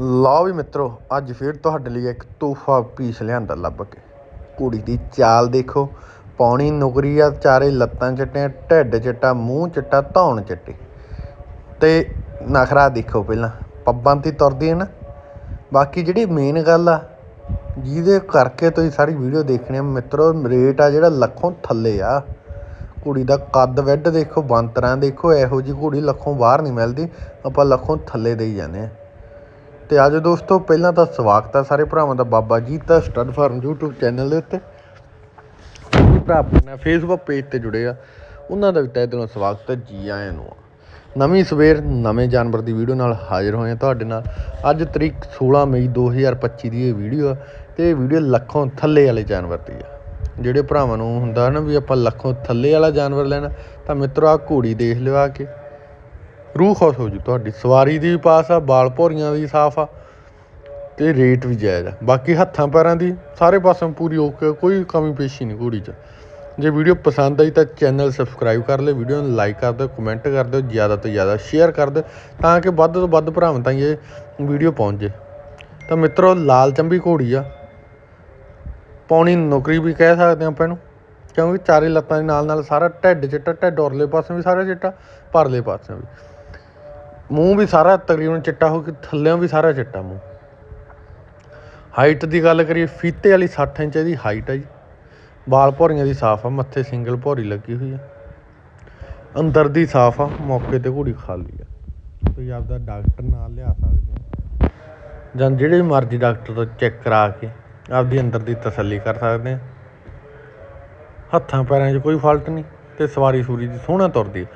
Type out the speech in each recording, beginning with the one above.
ਲਓ ਵੀ ਮਿੱਤਰੋ, ਅੱਜ ਫੇਰ ਤੁਹਾਡੇ ਲਈ ਇੱਕ ਤੋਹਫਾ ਪੀਸ ਲਿਆਂਦਾ ਲੱਭ ਕੇ। ਕੁੜੀ ਦੀ ਚਾਲ ਦੇਖੋ, ਪੌਣੀ ਨੁਕਰੀ ਆ ਚਾਰੇ ਲੱਤਾਂ ਚਿੱਟੀਆਂ, ਢਿੱਡ ਚਿੱਟਾ, ਮੂੰਹ ਚਿੱਟਾ, ਧੌਣ ਚਿੱਟੀ। ਤੇ ਨਖਰਾ ਦੇਖੋ ਪਹਿਲਾਂ, ਪੱਬਾਂ ਤੇ ਤੁਰਦੀ ਹੈ ਨਾ। ਬਾਕੀ ਜਿਹੜੀ ਮੇਨ ਗੱਲ ਆ, ਜਿਹਦੇ ਕਰਕੇ ਤੁਸੀਂ ਸਾਰੀ ਵੀਡੀਓ ਦੇਖਣੀ ਆ, ਮਿੱਤਰੋ ਰੇਟ ਆ ਜਿਹੜਾ ਲੱਖੋਂ ਥੱਲੇ ਆ। ਕੁੜੀ ਦਾ ਕੱਦ ਵੱਡ ਦੇਖੋ, ਬੰਤਰਾਂ ਦੇਖੋ, ਇਹੋ ਜੀ ਕੁੜੀ ਲੱਖੋਂ ਬਾਹਰ ਨਹੀਂ ਮਿਲਦੀ, ਆਪਾਂ ਲੱਖੋਂ ਥੱਲੇ ਦੇਈ ਜਾਂਦੇ ਆ। ਤੇ ਅੱਜ ਦੋਸਤੋ, ਪਹਿਲਾਂ ਤਾਂ ਸਵਾਗਤ ਹੈ ਸਾਰੇ ਭਰਾਵਾਂ ਦਾ ਬਾਬਾ ਜੀ ਦਾ ਸਟੱਡ ਫਾਰਮ YouTube ਚੈਨਲ ਦੇ ਉੱਤੇ ਜਿਹੜੇ ਭਰਾ ਆਪਣਾ ਫੇਸਬੁੱਕ ਪੇਜ ਤੇ ਜੁੜੇ ਆ। ਉਹਨਾਂ ਦਾ ਵੀ ਤਹਿ ਦਿਲੋਂ ਸਵਾਗਤ ਹੈ, ਜੀ ਆਇਆਂ ਨੂੰ ਨਵੀਂ ਸਵੇਰ, ਨਵੇਂ ਜਾਨਵਰ ਦੀ ਵੀਡੀਓ ਨਾਲ ਹਾਜ਼ਰ ਹੋਏ ਹਾਂ ਤੁਹਾਡੇ ਨਾਲ। ਅੱਜ ਤਰੀਕ 16 ਮਈ 2025 ਦੀ ਇਹ ਵੀਡੀਓ ਆ ਤੇ ਇਹ ਵੀਡੀਓ ਲੱਖੋਂ ਥੱਲੇ ਵਾਲੇ ਜਾਨਵਰ ਦੀ ਆ। ਜਿਹੜੇ ਭਰਾਵਾਂ ਨੂੰ ਹੁੰਦਾ ਨਾ ਵੀ ਆਪਾਂ ਲੱਖੋਂ ਥੱਲੇ ਵਾਲਾ ਜਾਨਵਰ ਲੈਣਾ, ਤਾਂ ਮਿੱਤਰੋ ਆ ਘੋੜੀ ਦੇਖ ਲਿਓ ਆ ਕੇ। ਰੂਹ ਖੁਸ਼ ਹੋ ਜੂ ਤੁਹਾਡੀ। ਸਵਾਰੀ ਦੀ ਵੀ ਪਾਸ ਆ, ਬਾਲ ਭੋਰੀਆਂ ਦੀ ਸਾਫ਼ ਆ, ਤੇ ਰੇਟ ਵੀ ਜਾਇਜ਼ ਆ। ਬਾਕੀ ਹੱਥਾਂ ਪੈਰਾਂ ਦੀ ਸਾਰੇ ਪਾਸੋਂ ਪੂਰੀ ਓਕੇ ਕੋਈ ਕਮੀ ਪੇਸ਼ੀ ਨਹੀਂ ਘੋੜੀ 'ਚ। ਜੇ ਵੀਡੀਓ ਪਸੰਦ ਆਈ ਤਾਂ ਚੈਨਲ ਸਬਸਕ੍ਰਾਈਬ ਕਰ ਲਿਓ, ਵੀਡੀਓ ਨੂੰ ਲਾਈਕ ਕਰ ਦਿਓ, ਕਮੈਂਟ ਕਰ ਦਿਓ, ਜ਼ਿਆਦਾ ਤੋਂ ਜ਼ਿਆਦਾ ਸ਼ੇਅਰ ਕਰ ਦਿਓ, ਤਾਂ ਕਿ ਵੱਧ ਤੋਂ ਵੱਧ ਭਰਾਵਾਂ ਤਾਈਂ ਇਹ ਵੀਡੀਓ ਪਹੁੰਚ ਜੇ। ਤਾਂ ਮਿੱਤਰੋ, ਲਾਲ ਚੰਬੀ ਘੋੜੀ ਆ। ਪੌਣੀ ਨੌਕਰੀ ਵੀ ਕਹਿ ਸਕਦੇ ਆਪਾਂ ਇਹਨੂੰ, ਕਿਉਂਕਿ ਚਾਰੇ ਲੱਤਾਂ ਦੇ ਨਾਲ ਨਾਲ ਸਾਰਾ ਢਿੱਡ ਚਿੱਟਾ, ਢਿੱਡ ਔਰਲੇ ਪਾਸੇ ਵੀ ਸਾਰਾ ਚਿੱਟਾ, ਪਰਲੇ ਪਾਸੇ ਵੀ। ਮੂੰਹ ਵੀ ਸਾਰਾ ਤਕਰੀਬਨ ਚਿੱਟਾ ਹੋ ਕੇ ਥੱਲੇੋਂ ਵੀ ਸਾਰਾ ਚਿੱਟਾ ਮੂੰਹ। ਹਾਈਟ ਦੀ ਗੱਲ ਕਰੀਏ, ਫੀਤੇ ਵਾਲੀ 60 ਇੰਚ ਦੀ ਹਾਈਟ ਹੈ ਜੀ। ਬਾਲ ਭੌਰੀਆਂ ਦੀ ਸਾਫ਼ ਆ, ਮੱਥੇ ਸਿੰਗਲ ਭੌਰੀ ਲੱਗੀ ਹੋਈ ਆ। ਅੰਦਰ ਦੀ ਸਾਫ਼ ਆ, ਮੌਕੇ ਤੇ ਘੋੜੀ ਖਾਲੀ ਆ। ਤੁਸੀਂ ਆਪਦਾ ਡਾਕਟਰ ਨਾਲ ਲਿਆ ਸਕਦੇ ਹੋ। ਜਾਂ ਜਿਹੜੇ ਮਰਜ਼ੀ ਡਾਕਟਰ ਤੋਂ ਚੈੱਕ ਕਰਾ ਕੇ ਆਪਦੀ ਅੰਦਰ ਦੀ ਤਸੱਲੀ ਕਰ ਸਕਦੇ ਆ। ਹੱਥਾਂ ਪੈਰਾਂ 'ਚ ਕੋਈ ਫਾਲਟ ਨਹੀਂ ਤੇ ਸਵਾਰੀ ਸੂਰੀ ਦੀ ਸੋਹਣਾ ਤੁਰਦੀ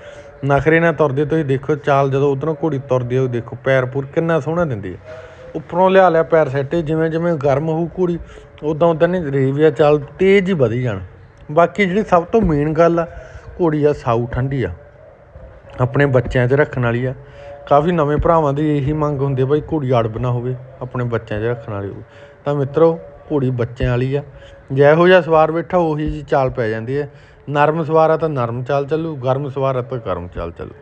ਨਖਰੇ ਨਾਲ ਤੁਰਦੇ ਤੁਸੀਂ ਦੇਖੋ, ਚਾਲ ਜਦੋਂ ਉਧਰੋਂ ਘੋੜੀ ਤੁਰਦੀ ਹੈ ਦੇਖੋ, ਪੈਰ ਪੂਰ ਕਿੰਨਾ ਸੋਹਣਾ ਦਿੰਦੀ ਹੈ ਉੱਪਰੋਂ ਲਿਆ ਲਿਆ ਪੈਰ ਸੈੱਟੇ, ਜਿਵੇਂ ਜਿਵੇਂ ਗਰਮ ਹੋਊ ਘੋੜੀ ਉਦਾਂ ਉਦਾਂ ਨਹੀਂ ਰੇਵੀਆ ਚਾਲ ਤੇਜ਼ ਹੀ ਵਧੀ ਜਾਣ। ਬਾਕੀ ਜਿਹੜੀ ਸਭ ਤੋਂ ਮੇਨ ਗੱਲ ਆ, ਘੋੜੀ ਆ, ਸਾਊ ਠੰਡੀ ਆ। ਆਪਣੇ ਬੱਚਿਆਂ 'ਚ ਰੱਖਣ ਵਾਲੀ ਆ। ਕਾਫੀ ਨਵੇਂ ਭਰਾਵਾਂ ਦੀ ਇਹੀ ਮੰਗ ਹੁੰਦੀ ਆ ਭਾਈ ਘੋੜੀ ਅੜਬ ਨਾ ਹੋਵੇ, ਆਪਣੇ ਬੱਚਿਆਂ 'ਚ ਰੱਖਣ ਵਾਲੀ ਹੋਵੇ। ਤਾਂ ਮਿੱਤਰੋ, ਘੋੜੀ ਬੱਚਿਆਂ ਵਾਲੀ ਆ। ਜਿਹੋ ਜਿਹਾ ਸਵਾਰ ਬੈਠਾ, ਉਹੀ ਜੀ ਚਾਲ ਪੈ ਜਾਂਦੀ ਹੈ ਨਰਮ ਸਵਾਰ ਆ ਤਾਂ ਨਰਮ ਚਾਲ ਚੱਲੂ, ਗਰਮ ਸਵਾਰ ਆ ਤਾਂ ਗਰਮ ਚਾਲ ਚੱਲੂ।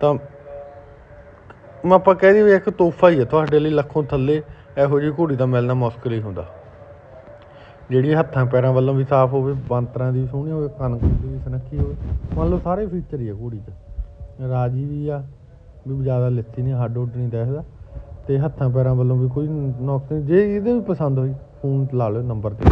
ਤਾਂ ਮੈਂ ਆਪਾਂ ਕਹਿ ਦਈਏ ਇੱਕ ਤੋਹਫਾ ਹੀ ਹੈ ਤੁਹਾਡੇ ਲਈ ਲੱਖੋਂ ਥੱਲੇ, ਇਹੋ ਜਿਹੀ ਘੋੜੀ ਦਾ ਮਿਲਣਾ ਮੁਸ਼ਕਿਲ ਹੀ ਹੁੰਦਾ। ਜਿਹੜੀ ਹੱਥਾਂ ਪੈਰਾਂ ਵੱਲੋਂ ਵੀ ਸਾਫ਼ ਹੋਵੇ, ਬਾਂਤਰਾਂ ਦੀ ਸੋਹਣੀ ਹੋਵੇ, ਕਣਕ ਦੀ ਵੀ ਸੁਨੱਖੀ ਹੋਵੇ, ਮੰਨ ਲਓ ਸਾਰੇ ਫੀਚਰ ਹੀ ਆ ਘੋੜੀ 'ਚ। ਰਾਜੀ ਵੀ ਆ, ਵੀ ਜ਼ਿਆਦਾ ਲਿੱਤੀ ਨਹੀਂ, ਹੱਡ ਉੱਡ ਨਹੀਂ ਦੇਖਦਾ। ਤੇ ਹੱਥਾਂ ਪੈਰਾਂ ਵੱਲੋਂ ਵੀ ਕੋਈ ਨੁਕਸ ਨਹੀਂ, ਜੇ ਇਹਦੇ ਵੀ ਪਸੰਦ ਹੋਈ, ਫੋਨ ਲਾ ਲਿਓ ਨੰਬਰ ਤੇ।